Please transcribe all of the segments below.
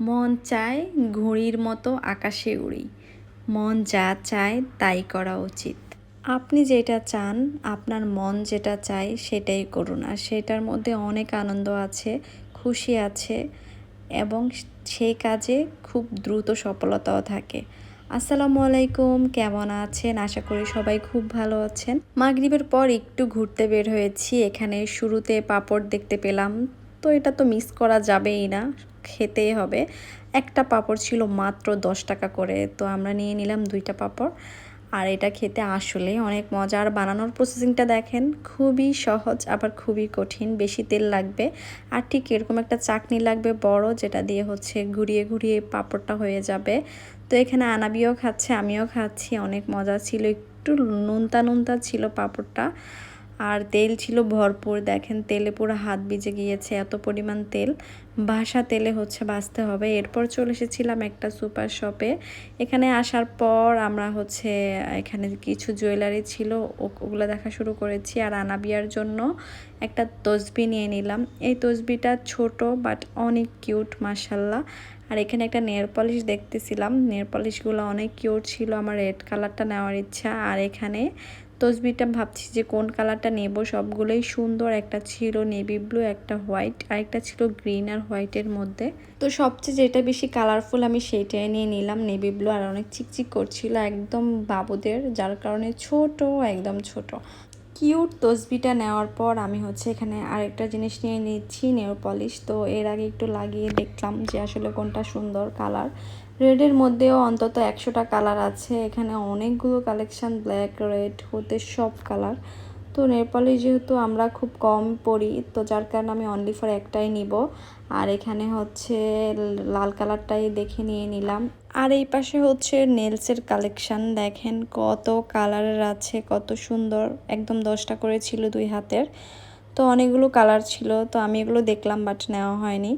মন চায় ঘুড়ির মতো আকাশে উড়ি। মন যা চায় তাই করা উচিত। আপনি যেটা চান, আপনার মন যেটা চায় সেটাই করুন। আর সেটার মধ্যে অনেক আনন্দ আছে, খুশি আছে এবং সেই কাজে খুব দ্রুত সফলতাও থাকে। আসসালামু আলাইকুম, কেমন আছেন? আশা করি সবাই খুব ভালো আছেন। মাগরিবের পর একটু ঘুরতে বের হয়েছি। এখানে শুরুতে পাপড় দেখতে পেলাম। তো এটা তো মিস করা যাবেই না, খেতেই হবে। একটা পাপড় ছিল মাত্র দশ টাকা করে, তো আমরা নিয়ে নিলাম দুইটা পাপড়। আর এটা খেতে আসলে অনেক মজা। আর বানানোর প্রসেসিংটা দেখেন, খুবই সহজ, আবার খুবই কঠিন, বেশি তেল লাগবে। আর ঠিক এরকম একটা চাকনি লাগবে বড়, যেটা দিয়ে হচ্ছে ঘুরিয়ে ঘুরিয়ে পাঁপড়টা হয়ে যাবে। তো এখানে আনাবিও খাচ্ছে, আমিও খাচ্ছি, অনেক মজা ছিল। একটু নুনতা নুনতা ছিল পাঁপড়টা। আর তেল ছিল ভরপুর। দেখেন, তেলে পুরো হাত ভিজে গিয়েছে, এত পরিমাণ তেল। বাসা তেলে হচ্ছে বাঁচতে হবে। এরপর চলে এসেছিলাম একটা সুপার শপে। এখানে আসার পর আমরা হচ্ছে, এখানে কিছু জুয়েলারি ছিল ওগুলো দেখা শুরু করেছি। আর আনাবিয়ার জন্য একটা তসবি নিয়ে নিলাম। এই তসবিটা ছোট, বাট অনেক কিউট মাসাল্লাহ আর এখানে একটা নেয়ার পলিশ দেখতেছিলাম। নেয়ার পলিশগুলো অনেক কিউট ছিল। আমার রেড কালারটা নেওয়ার ইচ্ছা। আর এখানে তসবিটা ভাবছি যে কোন কালারটা নেব। সবগুলোই সুন্দর, একটা ছিল নেভি ব্লু একটা হোয়াইট আর একটা ছিল গ্রিন আর হোয়াইটের মধ্যে। তো সবচেয়ে যেটা বেশি কালারফুল আমি সেইটাই নিয়ে নিলাম নেভি ব্লু আর অনেক চিকচিক করছিল একদম বাবুদের, যার কারণে ছোট, একদম ছোট। কিউট তসবিটা নেওয়ার পর আমি হচ্ছে এখানে আরেকটা জিনিস নিয়ে নিচ্ছি নেওয়ার পলিশ তো এর আগে একটু লাগিয়ে দেখলাম যে আসলে কোনটা সুন্দর কালার রেডের মধ্যেও অন্তত একশোটা কালার আছে। এখানে অনেকগুলো কালেকশান ব্ল্যাক রেড হতে সব কালার তো নেপালে যেহেতু আমরা খুব কম পড়ি, তো যার কারণে আমি অনলি ফর একটাই নিব। আর এখানে হচ্ছে লাল কালারটাই দেখে নিয়ে নিলাম। আর এই পাশে হচ্ছে নেলসের কালেকশান, দেখেন কত কালারের আছে, কত সুন্দর। একদম দশটা করে ছিল দুই হাতের। তো অনেকগুলো কালার ছিল, তো আমি এগুলো দেখলাম বাট নেওয়া হয়নি।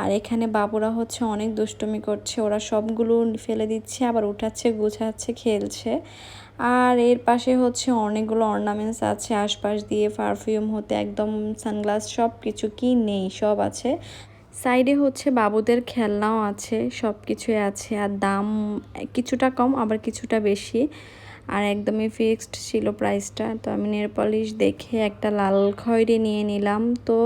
আর এখানে বাবুরা হচ্ছে অনেক দুষ্টুমি করছে, ওরা সবগুলো ফেলে দিচ্ছে, আবার উঠাচ্ছে, গুছাচ্ছে, খেলছে। আর এর পাশে হচ্ছে অনেকগুলো অর্নামেন্টস আছে, আশপাশ দিয়ে পারফিউম হতে একদম সানগ্লাস সব কিছু কি নেই, সব আছে। সাইডে হচ্ছে বাবুদের খেলনাও আছে সব কিছুই আছে, আর দাম কিছুটা কম, আবার কিছুটা বেশি। আর একদমই ফিক্সড ছিল প্রাইসটা তো আমি নেল পলিশ দেখে একটা লাল খয়েরি নিয়ে নিলাম। তো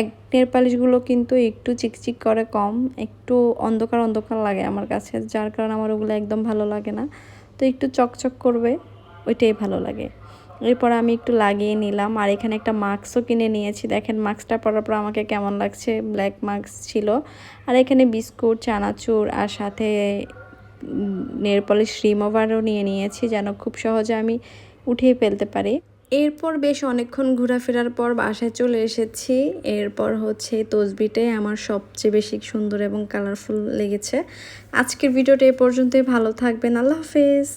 এক নেল পলিশগুলো কিন্তু একটু চিকচিক করে কম, একটু অন্ধকার অন্ধকার লাগে আমার কাছে, যার কারণে আমার ওগুলো একদম ভালো লাগে না। তো একটু চকচক করবে, ওইটাই ভালো লাগে। এরপর আমি একটু লাগিয়ে নিলাম। আর এখানে একটা মাস্কও কিনে নিয়েছি। দেখেন মাস্কটা পরার পর আমাকে কেমন লাগছে? ব্ল্যাক মাস্ক ছিল। আর এখানে বিস্কুট, চানাচুর, আর সাথে নেল পলিশ রিমোভারও নিয়ে নিয়েছি যেন খুব সহজে আমি উঠিয়ে ফেলতে পারি। এরপর বেশ অনেকক্ষণ ঘোরাফেরার পর বাসায় চলে এসেছি। এরপর হচ্ছে তসবিটাই আমার সবচেয়ে বেশি সুন্দর এবং কালারফুল লেগেছে। আজকের ভিডিওটা এ পর্যন্তই। ভালো থাকবেন। আল্লাহ হাফেজ।